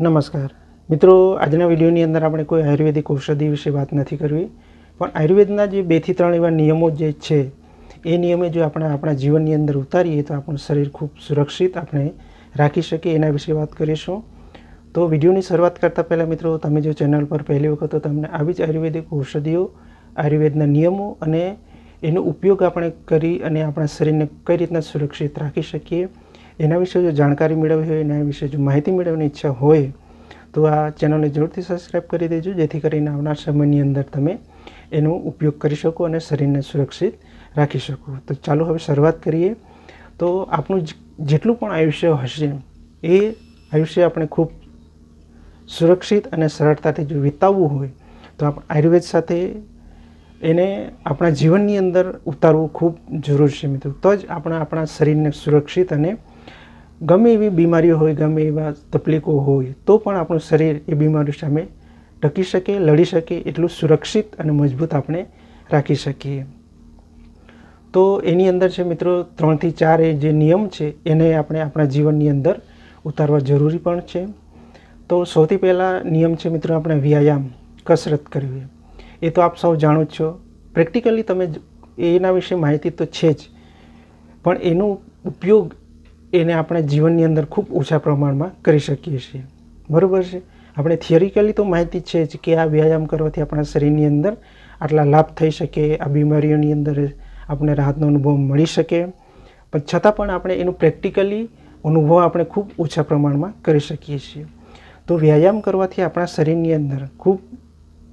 નમસ્કાર. મિત્રો, આજના વિડીયોની અંદર આપણે કોઈ આયુર્વેદિક ઔષધિ વિશે વાત નથી કરવી, પણ આયુર્વેદના જે બેથી ત્રણ એવા નિયમો જે છે, એ નિયમે જો આપણે આપણા જીવનની અંદર ઉતારીએ તો આપણું શરીર ખૂબ સુરક્ષિત આપણે રાખી શકીએ એના વિશે વાત કરીશું. તો વિડીયોની શરૂઆત કરતાં પહેલાં મિત્રો, તમે જો ચેનલ પર પહેલી વખત તો તમને આવી જ આયુર્વેદિક ઔષધિઓ, આયુર્વેદના નિયમો અને એનો ઉપયોગ આપણે કરી અને આપણા શરીરને કઈ રીતના સુરક્ષિત રાખી શકીએ એના વિશે જો જાણકારી મેળવવી હોય, એના વિશે જો માહિતી મેળવવાની ઈચ્છા હોય, તો આ ચેનલને જરૂરથી સબસ્ક્રાઈબ કરી દેજો, જેથી કરીને આવનાર સમયની અંદર તમે એનો ઉપયોગ કરી શકો અને શરીરને સુરક્ષિત રાખી શકો. તો ચાલો હવે શરૂઆત કરીએ. તો આપણું જેટલું પણ આયુષ્ય હશે, એ આયુષ્ય આપણે ખૂબ સુરક્ષિત અને સરળતાથી જો વિતાવવું હોય, તો આપણે આયુર્વેદ સાથે એને આપણા જીવનની અંદર ઉતારવું ખૂબ જરૂર છે મિત્રો. તો જ આપણે, આપણા શરીરને સુરક્ષિત અને ગમે એવી બીમારીઓ હોય, ગમે એવા તકલીફો હોય, તો પણ આપણું શરીર એ બીમારીઓ સામે ટકી શકે, લડી શકે, એટલું સુરક્ષિત અને મજબૂત આપણે રાખી શકીએ. તો એની અંદર છે મિત્રો, ત્રણથી ચાર એ જે નિયમ છે, એને આપણે આપણા જીવનની અંદર ઉતારવા જરૂરી પણ છે. તો સૌથી પહેલાં નિયમ છે મિત્રો, આપણે વ્યાયામ, કસરત કરવી. એ તો આપ સૌ જાણો જ છો. પ્રેક્ટિકલી તમે એના વિશે માહિતી તો છે જ. પણ એનો ઉપયોગ એને આપણે જીવનની અંદર ખૂબ ઓછા પ્રમાણમાં કરી શકીએ છીએ. બરાબર છે? આપણે થિયરિકલી તો માહિતી છે જ કે આ વ્યાયામ કરવાથી આપણા શરીરની અંદર આટલા લાભ થઈ શકે, આ બીમારીઓની અંદર આપણે રાહતનો અનુભવ મળી શકે. પણ છતાં પણ આપણે એનું પ્રેક્ટિકલી અનુભવ આપણે ખૂબ ઓછા પ્રમાણમાં કરી શકીએ છીએ. તો વ્યાયામ કરવાથી આપણા શરીરની અંદર ખૂબ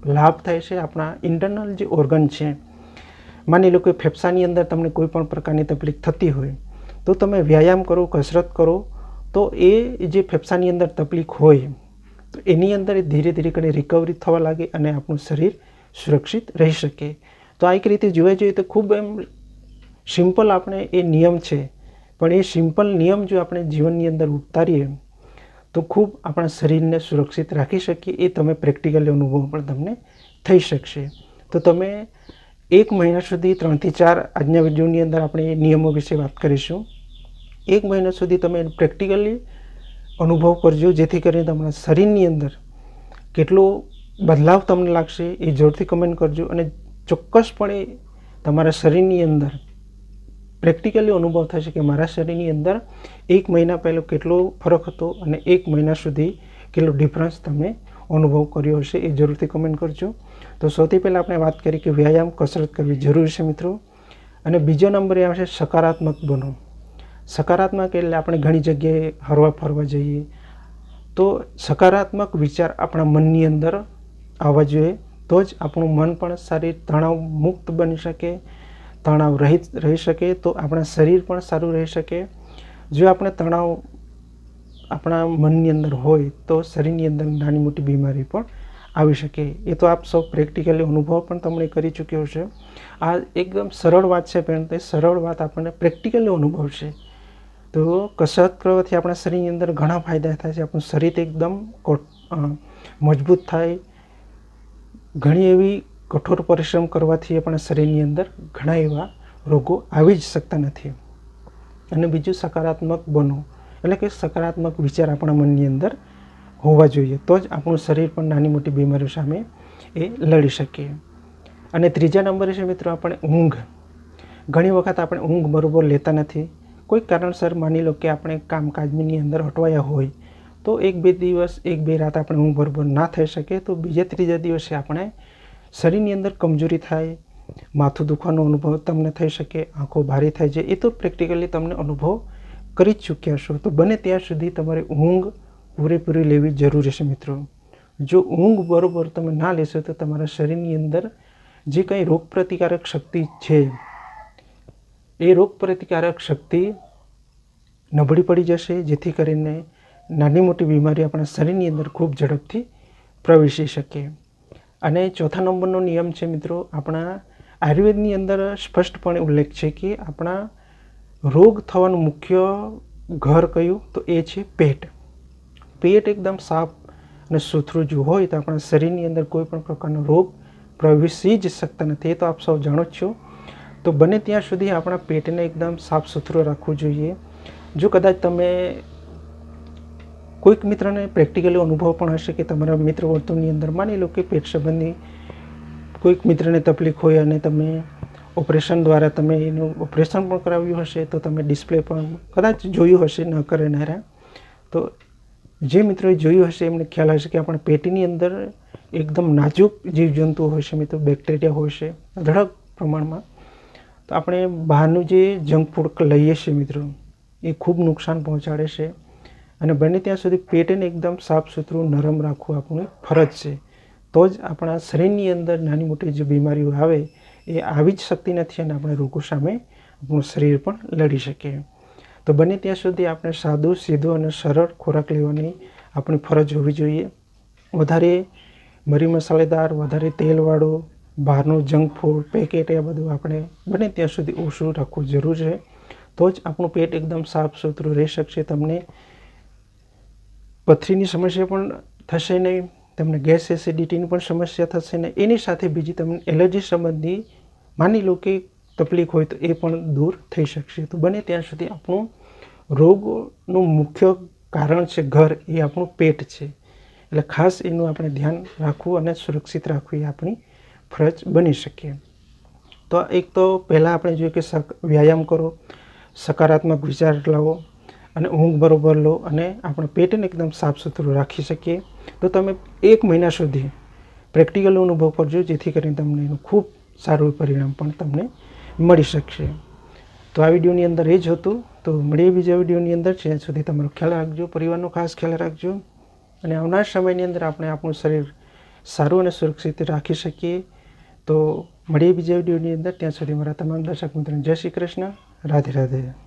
લાભ થાય છે. આપણા ઇન્ટરનલ જે ઓર્ગન છે, માની લો કે ફેફસાની અંદર તમને કોઈ પણ પ્રકારની તકલીફ થતી હોય તો તમે વ્યાયામ કરો, કસરત કરો, તો એ જે ફેફસાની અંદર તકલીફ હોય, તો એની અંદર એ ધીરે ધીરે કરીને રિકવરી થવા લાગે અને આપણું શરીર સુરક્ષિત રહી શકે. તો આ એક રીતે જોવા જોઈએ તો ખૂબ એમ સિમ્પલ આપણે એ નિયમ છે. પણ એ સિમ્પલ નિયમ જો આપણે જીવનની અંદર ઉતારીએ, તો ખૂબ આપણા શરીરને સુરક્ષિત રાખી શકીએ, એ તમે પ્રેક્ટિકલી અનુભવ પણ તમને થઈ શકશે. તો તમે એક મહિના સુધી ત્રણથી ચાર આજના વિડીયોની અંદર આપણે એ નિયમો વિશે વાત કરીશું. એક મહિના સુધી તમે પ્રેક્ટિકલી અનુભવ કરજો, જેથી કરીને તમારા શરીરની અંદર કેટલો બદલાવ તમને લાગશે એ જરૂરથી કમેન્ટ કરજો અને ચોક્કસપણે તમારા શરીરની અંદર પ્રેક્ટિકલી અનુભવ થશે કે મારા શરીરની અંદર એક મહિના પહેલો કેટલો ફરક હતો અને એક મહિના સુધી કેટલો ડિફરન્સ તમે અનુભવ કર્યો હશે એ જરૂરથી કમેન્ટ કરજો. તો સૌથી પહેલાં આપણે વાત કરી કે વ્યાયામ કસરત કરવી જરૂરી છે મિત્રો. અને બીજો નંબર એ આવશે સકારાત્મક બનો. સકારાત્મક એટલે આપણે ઘણી જગ્યાએ હરવા ફરવા જઈએ. તો સકારાત્મક વિચાર આપણા મનની અંદર આવવા જોઈએ. તો જ આપણું મન પણ સારી તણાવ મુક્ત બની શકે, તણાવ રહિત રહી શકે, તો આપણા શરીર પણ સારું રહી શકે. જો આપણે તણાવ આપણા મનની અંદર હોય, તો શરીરની અંદર નાની મોટી બીમારી પણ આવી શકે. એ તો આપ સૌ પ્રેક્ટિકલી અનુભવ પણ તમને કરી ચૂક્યો છે આ એકદમ સરળ વાત છે પણ તે સરળ વાત આપણને પ્રેક્ટિકલી અનુભવ છે તો કસરત કરવાથી આપણા શરીરની અંદર ઘણા ફાયદા થાય છે. આપણું શરીર એકદમ મજબૂત થાય. ઘણી એવી કઠોર પરિશ્રમ કરવાથી આપણા શરીરની અંદર ઘણા એવા રોગો આવી જ શકતા નથી. અને બીજું સકારાત્મક બનો, એટલે કે સકારાત્મક વિચાર આપણા મનની અંદર હોવા જોઈએ. તો જ આપણું શરીર પણ નાની મોટી બીમારીઓ સામે એ લડી શકીએ અને ત્રીજા નંબરે છે મિત્રો આપણે ઊંઘ. ઘણી વખત આપણે ઊંઘ બરોબર લેતા નથી. કોઈ કારણસર માની લો કે આપણે કામકાજની અંદર અટવાયા હોય, તો એક બે દિવસ, એક બે રાત આપણે ઊંઘ બરોબર ના થઈ શકે, તો બીજા ત્રીજા દિવસે આપણે શરીરની અંદર કમજોરી થાય, માથું દુખવાનો અનુભવ તમને થઈ શકે, આંખો ભારે થાય છે, એ તો પ્રેક્ટિકલી તમને અનુભવ કરી જ ચૂક્યા છો તો બને ત્યાં સુધી તમારે ઊંઘ પૂરેપૂરી લેવી જરૂરી છે મિત્રો. જો ઊંઘ બરોબર તમે ના લેશો, તો તમારા શરીરની અંદર જે કંઈ રોગપ્રતિકારક શક્તિ છે એ રોગપ્રતિકારક શક્તિ નબળી પડી જશે, જેથી કરીને નાની મોટી બીમારી આપણા શરીરની અંદર ખૂબ ઝડપથી પ્રવેશી શકે. અને ચોથા નંબરનો નિયમ છે મિત્રો, આપણા આયુર્વેદની અંદર સ્પષ્ટપણે ઉલ્લેખ છે કે આપણા રોગ થવાનું મુખ્ય ઘર કયું? તો એ છે પેટ. પેટ એકદમ સાફ અને સુથરું જો હોય તો આપણા શરીરની અંદર કોઈ પણ પ્રકારનો રોગ પ્રવેશી જ શકતા નથી. એ તો આપ સૌ જાણો જ છો. તો બને ત્યાં સુધી આપણા પેટને એકદમ સાફ સુથરું રાખવું જોઈએ. જો કદાચ તમે કોઈક મિત્રને પ્રેક્ટિકલી અનુભવ પણ હશે કે તમારા મિત્ર વર્તુળની અંદર માની લો કે પેટ સંબંધી કોઈક મિત્રને તકલીફ હોય અને તમે ઓપરેશન દ્વારા તમે એનું ઓપરેશન પણ કરાવ્યું હશે, તો તમે ડિસ્પ્લે પણ કદાચ જોયું હશે, ન કરનારા. તો જે મિત્રોએ જોયું હશે, એમને ખ્યાલ હશે કે આપણા પેટીની અંદર એકદમ નાજુક જીવજંતુઓ હોય છે, મિત્રો, બેક્ટેરિયા હોય છે, ધડક પ્રમાણમાં. તો આપણે બહારનું જે જંક ફૂડ લઈએ છીએ મિત્રો, એ ખૂબ નુકસાન પહોંચાડે છે. અને બને ત્યાં સુધી પેટને એકદમ સાફ સુથરું નરમ રાખવું આપણું ફરજ છે. તો જ આપણા શરીરની અંદર નાની મોટી જે બીમારીઓ આવે, એ આવી જ શકતી નથી અને આપણે રોગો સામે આપણું શરીર પણ લડી શકીએ. તો બને ત્યાં સુધી આપણે સાદું, સીધું અને સરળ ખોરાક લેવાની આપણી ફરજ હોવી જોઈએ. વધારે મરી મસાલેદાર, વધારે તેલવાળું બહારનું જંક ફૂડ, પેકેટ એ બધું આપણે બને ત્યાં સુધી ઓછું રાખવું જરૂર છે. તો જ આપણું પેટ એકદમ સાફ સુથરું રહી શકશે. તમને પથરીની સમસ્યા પણ થશે નહીં, તમને ગેસ એસિડિટીની પણ સમસ્યા થશે નહીં. એની સાથે બીજી તમને એલર્જી સંબંધી માની લો કે તકલીફ હોય તો એ પણ દૂર થઈ શકશે. તો બને ત્યાં સુધી આપણું રોગનું મુખ્ય કારણ છે ઘર, એ આપણું પેટ છે. એટલે ખાસ એનું આપણે ધ્યાન રાખવું અને સુરક્ષિત રાખવું એ આપણી ફરજ બની શકીએ. તો એક તો પહેલાં આપણે જોઈએ કે વ્યાયામ કરો, સકારાત્મક વિચાર લાવો અને ઊંઘ બરોબર લો અને આપણે પેટને એકદમ સાફ સુથરું રાખી શકીએ. તો તમે એક મહિના સુધી પ્રેક્ટિકલ અનુભવ કરજો, જેથી કરીને તમને એનું ખૂબ સારું પરિણામ પણ તમને મળી શકશે. તો આ વિડીયોની અંદર એ જ હતું. તો મળીએ બીજા વિડીયોની અંદર. જ્યાં સુધી તમારો ખ્યાલ રાખજો, પરિવારનો ખાસ ખ્યાલ રાખજો. અને આવનાર સમયની અંદર આપણે આપણું શરીર સારું અને સુરક્ષિત રાખી શકીએ. તો મળીએ બીજા વિડીયોની અંદર. ત્યાં સુધી મારા તમામ દર્શક મિત્રોને જય શ્રી કૃષ્ણ. રાધે રાધે.